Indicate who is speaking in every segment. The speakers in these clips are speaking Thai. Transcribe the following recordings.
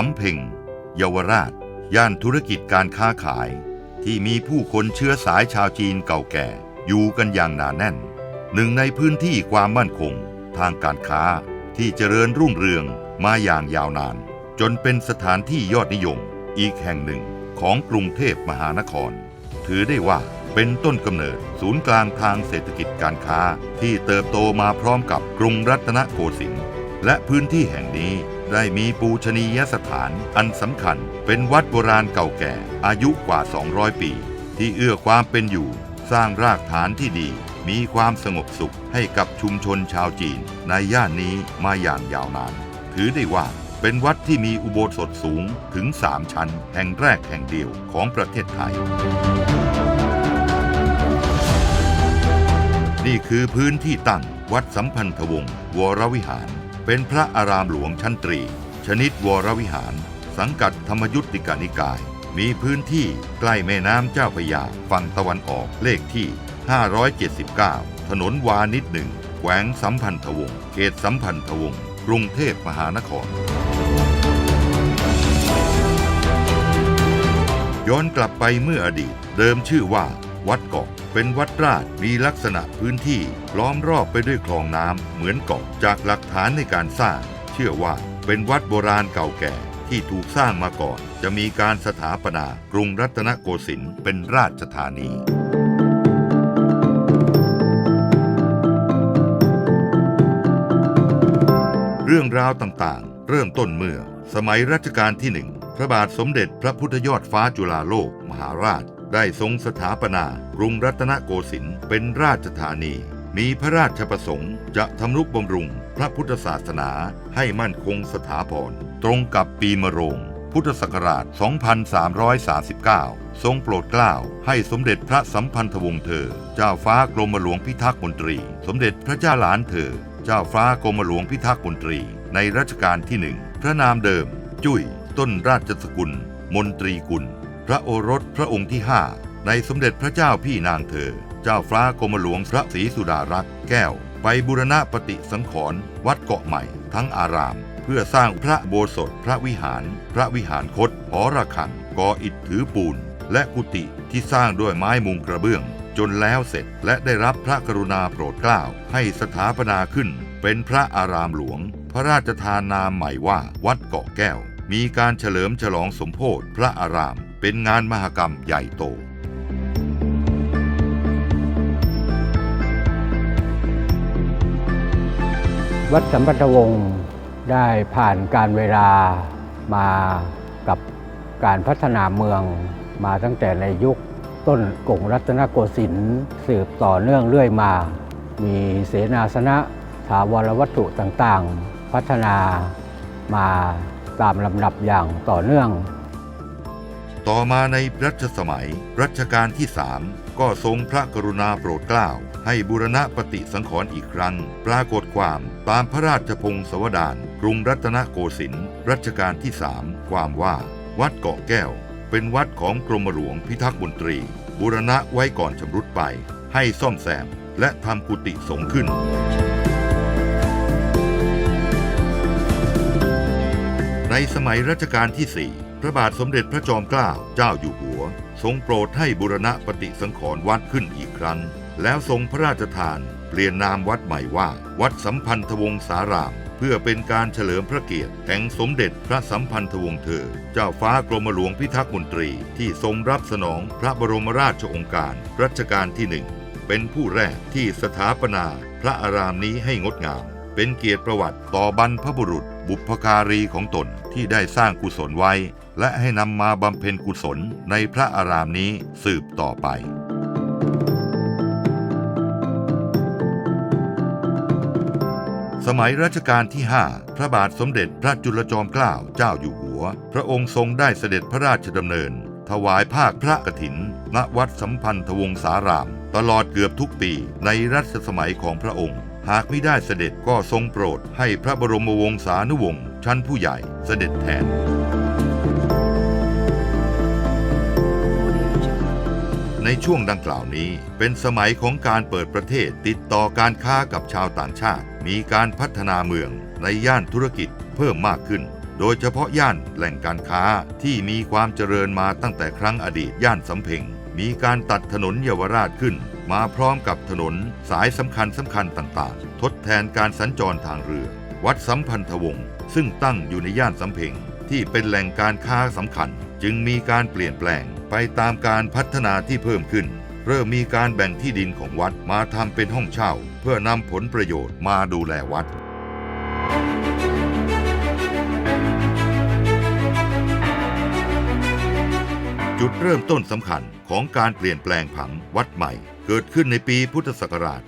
Speaker 1: สำเพ็งเยาวราช ย่านธุรกิจการค้าขาย ที่มีผู้คนเชื้อสายชาวจีนเก่าแก่ อยู่กันอย่างหนาแน่น หนึ่งในพื้นที่ความมั่นคง ทางการค้าที่เจริญรุ่งเรืองมาอย่างยาวนาน จนเป็นสถานที่ยอดนิยม อีกแห่งหนึ่งของกรุงเทพมหานคร ถือได้ว่าเป็นต้นกำเนิดศูนย์กลางทางเศรษฐกิจการค้าที่เติบโตมาพร้อมกับกรุงรัตนโกสินทร์และพื้นที่แห่งนี้ ได้มีปูชนียสถานอันสำคัญเป็นวัดโบราณเก่าแก่อายุกว่า 200 ปี ที่เอื้อความเป็นอยู่ สร้างรากฐานที่ดี มีความสงบสุขให้กับชุมชนชาวจีน ในย่านนี้มาอย่างยาวนาน ถือได้ว่าเป็นวัดที่มีอุโบสถสูงถึง 3 ชั้น แห่งแรกแห่งเดียวของประเทศไทย นี่คือพื้นที่ตั้งวัดสัมพันธวงศ์วรวิหาร เป็นพระอารามหลวงชั้นตรี ชนิดวรวิหาร สังกัดธรรมยุติกานิกาย มีพื้นที่ใกล้แม่น้ำเจ้าพระยาฝั่งตะวันออกเลขที่ 579 ถนนวานิดหนึ่งแขวงสัมพันธวงศ์เขตสัมพันธวงศ์กรุงเทพมหานคร ย้อนกลับไปเมื่ออดีต เดิมชื่อว่า วัดเกาะเป็นวัดราชมีลักษณะพื้นที่ล้อมรอบไปด้วยคลองน้ำเหมือนเกาะจากหลักฐานในการสร้าง เชื่อว่าเป็นวัดโบราณเก่าแก่ที่ถูกสร้างมาก่อน จะมีการสถาปนากรุงรัตนโกสินทร์เป็นราชธานีเรื่องราวต่างๆ เริ่มต้นเมื่อ สมัยรัชกาลที่หนึ่ง พระบาทสมเด็จพระพุทธยอดฟ้าจุฬาโลก มหาราช ได้ทรงสถาปนากรุงรัตนโกสินทร์เป็นราชธานี มีพระราชประสงค์จะทำนุบำรุงพระพุทธศาสนาให้มั่นคงสถาพร ตรงกับปีมะโรง พุทธศักราช 2339 ทรงโปรดเกล้าให้สมเด็จพระสัมพันธวงศ์เธอ เจ้าฟ้ากรมหลวงพิทักษ์มนตรี สมเด็จพระเจ้าหลานเธอ เจ้าฟ้ากรมหลวงพิทักษ์มนตรี ในรัชกาลที่หนึ่ง พระนามเดิม จุ้ย ต้นราชสกุล มนตรีกุล พระโอรสพระองค์ที่ห้าในสมเด็จพระเจ้าพี่นางเธอ เจ้าฟ้ากรมหลวงพระศรีสุดารัตน์แก้ว ไปบูรณะปฏิสังขรณ์วัดเกาะใหม่ ทั้งอาราม เพื่อสร้างพระโบสถพระวิหาร พระวิหารคตหอระฆังก่ออิฐถือปูน และกุฏิที่สร้างด้วยไม้มุงกระเบื้อง จนแล้วเสร็จและได้รับพระกรุณาโปรดเกล้าให้สถาปนาขึ้น เป็นพระอารามหลวง พระราชทานนามใหม่ว่าวัดเกาะแก้ว มีการเฉลิมฉลองสมโพธิพระอาราม เป็นงานมหกรรมใหญ่โต
Speaker 2: วัดสัมพันธวงศ์ได้ผ่านการเวลามากับการพัฒนาเมืองมาตั้งแต่ในยุคต้นกรุงรัตนโกสินทร์สืบต่อเนื่องเรื่อยมา มีเสนาสนะถาวรวัตถุต่างๆ พัฒนามาตามลำดับอย่างต่อเนื่อง
Speaker 1: ต่อมาในรัชสมัย รัชกาลที่สามก็ทรงพระกรุณาโปรดเกล้า ให้บูรณะปฏิสังขรณ์อีกครั้ง ปรากฏความตามพระราชพงศาวดารกรุงรัตนโกสินทร์รัชกาลที่สามความว่า วัดเกาะแก้ว เป็นวัดของกรมหลวงพิทักษ์มนตรีบูรณะไว้ก่อนชำรุดไป ให้ซ่อมแซม และทำกุฏิสงขึ้นในสมัยรัชกาลที่4 พระบาทสมเด็จพระจอมเกล้าเจ้าอยู่หัว ทรงโปรดให้บูรณะปฏิสังขรณ์วัดขึ้นอีกครั้ง แล้วทรงพระราชทาน เปลี่ยนนามวัดใหม่ว่า วัดสัมพันธวงศาราม เพื่อเป็นการเฉลิมพระเกียรติแห่งสมเด็จพระสัมพันธวงศ์เธอ เจ้าฟ้ากรมหลวงพิทักษ์มนตรีที่ทรงรับสนองพระบรมราชโองการรัชกาลที่หนึ่งเป็นผู้แรกที่สถาปนา พระอารามนี้ให้งดงาม เป็นเกียรติประวัติต่อบรรพบุรุษ บุพการีของตนที่ได้สร้างกุศลไว้ และให้นำมาบำเพ็ญกุศลในพระอารามนี้สืบต่อไปสมัยรัชกาลที่ 5 พระบาทสมเด็จพระจุลจอมเกล้าเจ้าอยู่หัว พระองค์ทรงได้เสด็จพระราชดำเนิน ถวายภาคพระกฐิน ณ วัดสัมพันธวงศาราม ตลอดเกือบทุกปีในรัชสมัยของพระองค์ หากไม่ได้เสด็จก็ทรงโปรดให้พระบรมวงศานุวงศ์ชั้นผู้ใหญ่เสด็จแทน ในช่วงดังกล่าวนี้เป็นสมัยของการเปิดประเทศติดต่อการค้ากับชาวต่างชาติ มีการพัฒนาเมืองในย่านธุรกิจเพิ่มมากขึ้น โดยเฉพาะย่านแหล่งการค้าที่มีความเจริญมาตั้งแต่ครั้งอดีตย่านสำเพ็งมีการตัดถนนเยาวราชขึ้น มาพร้อมกับถนนสายสำคัญสำคัญต่างๆ ทดแทนการสัญจรทางเรือ วัดสัมพันธวงศ์ซึ่งตั้งอยู่ในย่านสำเพ็งที่เป็นแหล่งการค้าสำคัญ จึงมีการเปลี่ยนแปลงไปตามการพัฒนาที่เพิ่มขึ้น เริ่มมีการแบ่งที่ดินของวัดมาทำเป็นห้องเช่า เพื่อนำผลประโยชน์มาดูแลวัดจุดเริ่มต้นสำคัญของการเปลี่ยนแปลงผังวัดใหม่ เกิดขึ้นในปีพุทธศักราช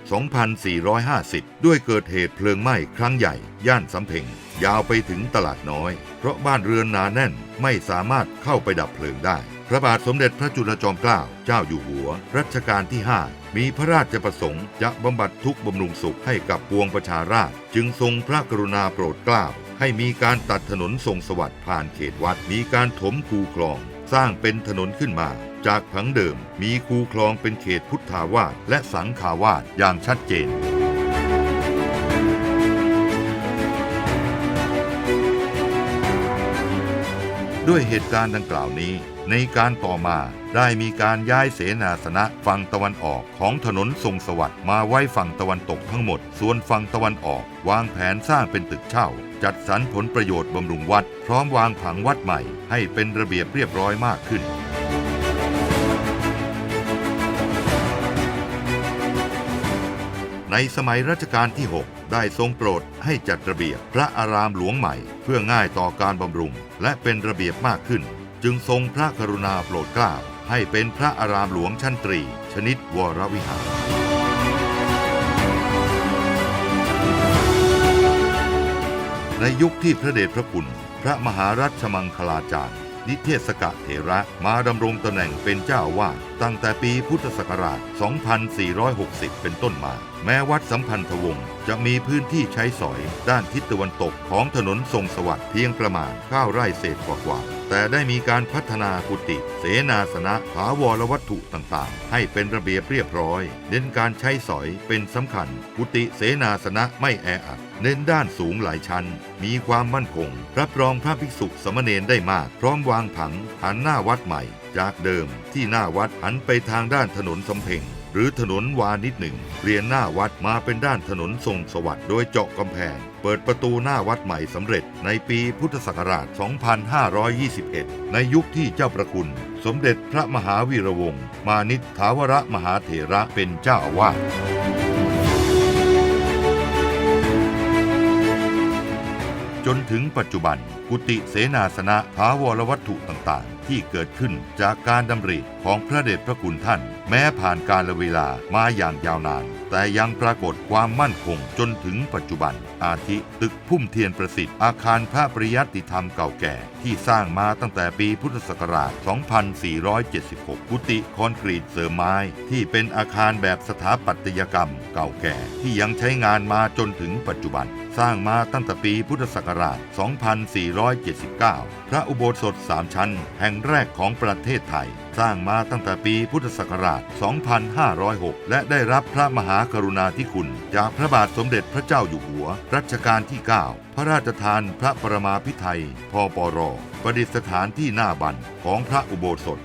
Speaker 1: 2450 ด้วยเกิดเหตุเพลิงไหม้ครั้งใหญ่ ย่านสำเพ็ง ยาวไปถึงตลาดน้อย เพราะบ้านเรือนหนาแน่นไม่สามารถเข้าไปดับเพลิงได้ พระบาทสมเด็จพระจุลจอมเกล้าเจ้าอยู่หัว รัชกาลที่ 5 มีพระราชประสงค์จะบำบัดทุกข์บำรุงสุขให้กับปวงประชาราษฎร์จึงทรงพระกรุณาโปรดเกล้าให้มีการตัดถนนทรงสวัสดิ์ผ่านเขตวัดมีการถมคูคลอง สร้างเป็นถนนขึ้นมา จากผังเดิมมีคูคลองเป็นเขตพุทธาวาสและสังขาวาสอย่างชัดเจน ด้วยเหตุการณ์ดังกล่าวนี้ ในการต่อมาได้มีการย้ายเสนาสนะฝั่งตะวันออกของถนนทรงสวัสดิ์มาไว้ฝั่งตะวันตกทั้งหมด ส่วนฝั่งตะวันออก วางแผนสร้างเป็นตึกเช่า จัดสรรผลประโยชน์บำรุงวัด พร้อมวางผังวัดใหม่ให้เป็นระเบียบเรียบร้อยมากขึ้น ในสมัยรัชกาลที่ 6 ได้ทรงโปรดให้จัดระเบียบพระอารามหลวงใหม่ เพื่อง่ายต่อการบำรุง และเป็นระเบียบมากขึ้น จึงทรงพระกรุณาโปรดเกล้าให้เป็นพระอารามหลวงชั้นตรี ชนิดวรวิหาร ในยุคที่พระเดชพระคุณ พระมหารัชมังคลาจารย์ นิเทศกะเถระมาดำรงตำแหน่งเป็นเจ้าวาดตั้งแต่ปีพุทธศักราช 2460 เป็นต้นมา แม้วัดสัมพันธวงศ์จะมีพื้นที่ใช้สอยด้านทิศตะวันตกของถนนทรงสวัสดิ์เพียงประมาณ9ไร่เศษกว่าๆ แต่ได้มีการพัฒนากุฏิเสนาสนะถาวรวัตถุต่างๆ ให้เป็นระเบียบเรียบร้อย เน้นการใช้สอยเป็นสำคัญ กุฏิเสนาสนะไม่แออัด เน้นด้านสูงหลายชั้น มีความมั่นคง รับรองพระภิกษุสมณเณรได้มาก พร้อมวางผังหันหน้าวัดใหม่ จากเดิมที่หน้าวัดหันไปทางด้านถนนสำเพ็งหรือถนนวานิดหนึ่งเปลี่ยนหน้าวัดมาเป็นด้านถนนทรงสวัสดิ์โดยเจาะกำแพง เปิดประตูหน้าวัดใหม่สำเร็จในปีพุทธศักราช 2521 ในยุคที่เจ้าประคุณ สมเด็จพระมหาวีระวงศ์มานิษฐาวรมหาเถระเป็นเจ้าอาวาสจนถึงปัจจุบัน กุฏิเสนาสนะท้าวรวัตถุต่างๆ ที่เกิดขึ้นจากการดำริของพระเดชพระคุณท่าน แม้ผ่านการละเวลามาอย่างยาวนาน แต่ยังปรากฏความมั่นคงจนถึงปัจจุบัน อาทิตึกพุ่มเทียนประสิทธิ์อาคารพระปริยัติธรรมเก่าแก่ ที่สร้างมาตั้งแต่ปีพุทธศักราช 2476 กุฏิคอนกรีตเสริมไม้ ที่เป็นอาคารแบบสถาปัตยกรรมเก่าแก่ ที่ยังใช้งานมาจนถึงปัจจุบันสร้างมาตั้งแต่ปีพุทธศักราช 2479 พระอุโบสถสามชั้น แห่งแรกของประเทศไทย สร้างมาตั้งแต่ปีพุทธศักราช 2506 และได้รับพระมหากรุณาธิคุณ จากพระบาทสมเด็จพระเจ้าอยู่หัว รัชกาลที่ 9 พระราชทานพระปรมาภิไธยพปร ประดิษฐานที่หน้าบันของพระอุโบสถ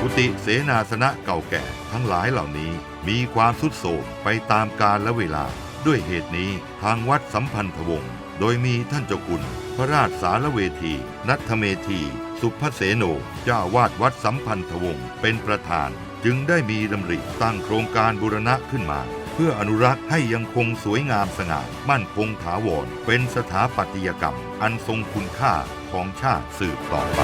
Speaker 1: กุฏิเสนาสนะเก่าแก่ทั้งหลายเหล่านี้มีความสุดโทรมไปตามกาลและเวลา ด้วยเหตุนี้ทางวัดสัมพันธวงศ์ โดยมีท่านเจ้าคุณ พระราชสารเวที นัทเมธี สุภเสโนเจ้าวาดวัดสัมพันธวงศ์เป็นประธาน จึงได้มีดำริตั้งโครงการบูรณะขึ้นมา เพื่ออนุรักษ์ให้ยังคงสวยงามสง่ามั่นคงถาวร เป็นสถาปัตยกรรม อันทรงคุณค่าของชาติสืบต่อไป